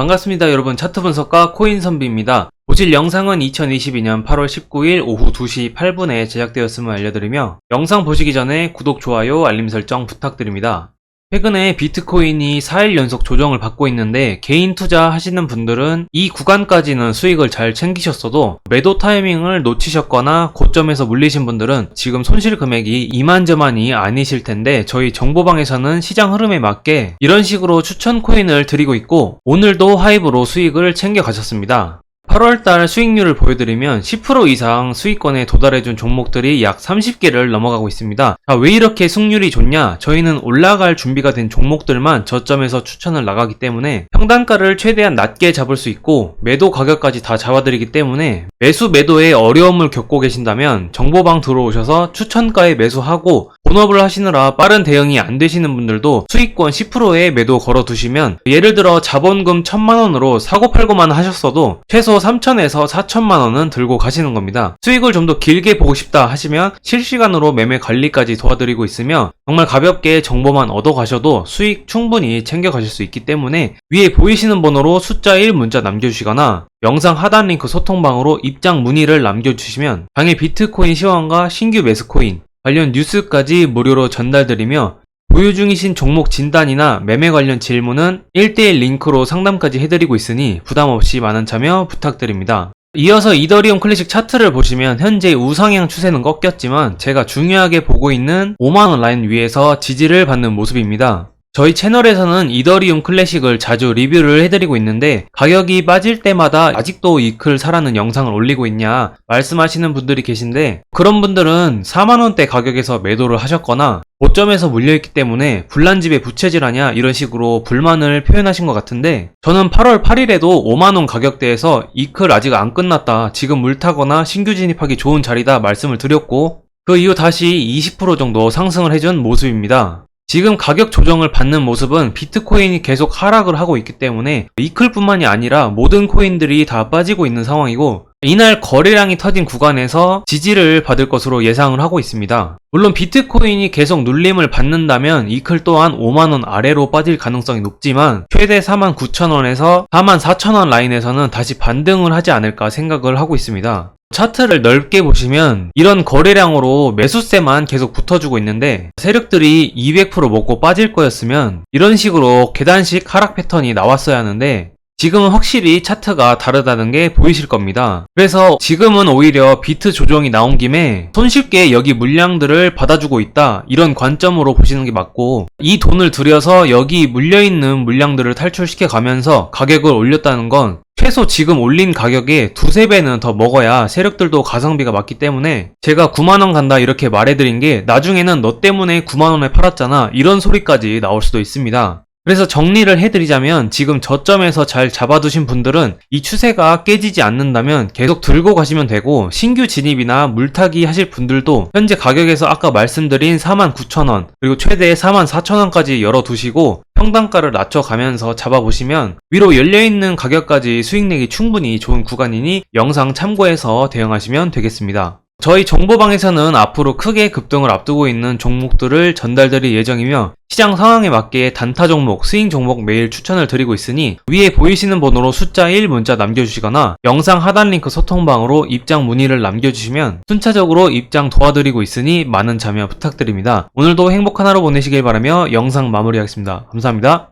반갑습니다 여러분 차트 분석가 코인 선비입니다. 보실 영상은 2022년 8월 19일 오후 2시 8분에 제작되었음을 알려드리며 영상 보시기 전에 구독, 좋아요, 알림 설정 부탁드립니다. 최근에 비트코인이 4일 연속 조정을 받고 있는데 개인 투자 하시는 분들은 이 구간까지는 수익을 잘 챙기셨어도 매도 타이밍을 놓치셨거나 고점에서 물리신 분들은 지금 손실 금액이 이만저만이 아니실 텐데 저희 정보방에서는 시장 흐름에 맞게 이런 식으로 추천 코인을 드리고 있고 오늘도 하이브로 수익을 챙겨 가셨습니다. 8월달 수익률을 보여드리면 10% 이상 수익권에 도달해준 종목들이 약 30개를 넘어가고 있습니다. 자, 왜 이렇게 승률이 좋냐? 저희는 올라갈 준비가 된 종목들만 저점에서 추천을 나가기 때문에 평단가를 최대한 낮게 잡을 수 있고 매도 가격까지 다 잡아드리기 때문에 매수 매도에 어려움을 겪고 계신다면 정보방 들어오셔서 추천가에 매수하고 본업을 하시느라 빠른 대응이 안 되시는 분들도 수익권 10%에 매도 걸어 두시면 예를 들어 자본금 1000만 원으로 사고 팔고만 하셨어도 최소 3000에서 4000만 원은 들고 가시는 겁니다. 수익을 좀 더 길게 보고 싶다 하시면 실시간으로 매매 관리까지 도와드리고 있으며 정말 가볍게 정보만 얻어 가셔도 수익 충분히 챙겨 가실 수 있기 때문에 위에 보이시는 번호로 숫자 1 문자 남겨주시거나 영상 하단 링크 소통방으로 입장 문의를 남겨주시면 방에 비트코인 시황과 신규 매수코인 관련 뉴스까지 무료로 전달드리며 보유 중이신 종목 진단이나 매매 관련 질문은 1대1 링크로 상담까지 해드리고 있으니 부담 없이 많은 참여 부탁드립니다. 이어서 이더리움 클래식 차트를 보시면 현재 우상향 추세는 꺾였지만 제가 중요하게 보고 있는 5만원 라인 위에서 지지를 받는 모습입니다. 저희 채널에서는 이더리움 클래식을 자주 리뷰를 해드리고 있는데 가격이 빠질 때마다 아직도 이 클 사라는 영상을 올리고 있냐 말씀하시는 분들이 계신데 그런 분들은 4만원대 가격에서 매도를 하셨거나 고점에서 물려있기 때문에 불난집에 부채질하냐 이런 식으로 불만을 표현하신 것 같은데 저는 8월 8일에도 5만원 가격대에서 이 클 아직 안 끝났다 지금 물 타거나 신규 진입하기 좋은 자리다 말씀을 드렸고 그 이후 다시 20% 정도 상승을 해준 모습입니다. 지금 가격 조정을 받는 모습은 비트코인이 계속 하락을 하고 있기 때문에 이클뿐만이 아니라 모든 코인들이 다 빠지고 있는 상황이고 이날 거래량이 터진 구간에서 지지를 받을 것으로 예상을 하고 있습니다. 물론 비트코인이 계속 눌림을 받는다면 이클 또한 5만원 아래로 빠질 가능성이 높지만 최대 49,000원에서 44,000원 라인에서는 다시 반등을 하지 않을까 생각을 하고 있습니다. 차트를 넓게 보시면 이런 거래량으로 매수세만 계속 붙어주고 있는데 세력들이 200% 먹고 빠질 거였으면 이런 식으로 계단식 하락 패턴이 나왔어야 하는데 지금은 확실히 차트가 다르다는 게 보이실 겁니다. 그래서 지금은 오히려 비트 조정이 나온 김에 손쉽게 여기 물량들을 받아주고 있다. 이런 관점으로 보시는 게 맞고 이 돈을 들여서 여기 물려있는 물량들을 탈출시켜 가면서 가격을 올렸다는 건 최소 지금 올린 가격에 두세 배는 더 먹어야 세력들도 가성비가 맞기 때문에 제가 9만원 간다 이렇게 말해드린 게 나중에는 너 때문에 9만원에 팔았잖아 이런 소리까지 나올 수도 있습니다. 그래서 정리를 해드리자면 지금 저점에서 잘 잡아두신 분들은 이 추세가 깨지지 않는다면 계속 들고 가시면 되고 신규 진입이나 물타기 하실 분들도 현재 가격에서 아까 말씀드린 49,000원 그리고 최대 44,000원까지 열어두시고 평단가를 낮춰가면서 잡아보시면 위로 열려있는 가격까지 수익 내기 충분히 좋은 구간이니 영상 참고해서 대응하시면 되겠습니다. 저희 정보방에서는 앞으로 크게 급등을 앞두고 있는 종목들을 전달드릴 예정이며 시장 상황에 맞게 단타 종목, 스윙 종목 매일 추천을 드리고 있으니 위에 보이시는 번호로 숫자 1 문자 남겨주시거나 영상 하단 링크 소통방으로 입장 문의를 남겨주시면 순차적으로 입장 도와드리고 있으니 많은 참여 부탁드립니다. 오늘도 행복한 하루 보내시길 바라며 영상 마무리하겠습니다. 감사합니다.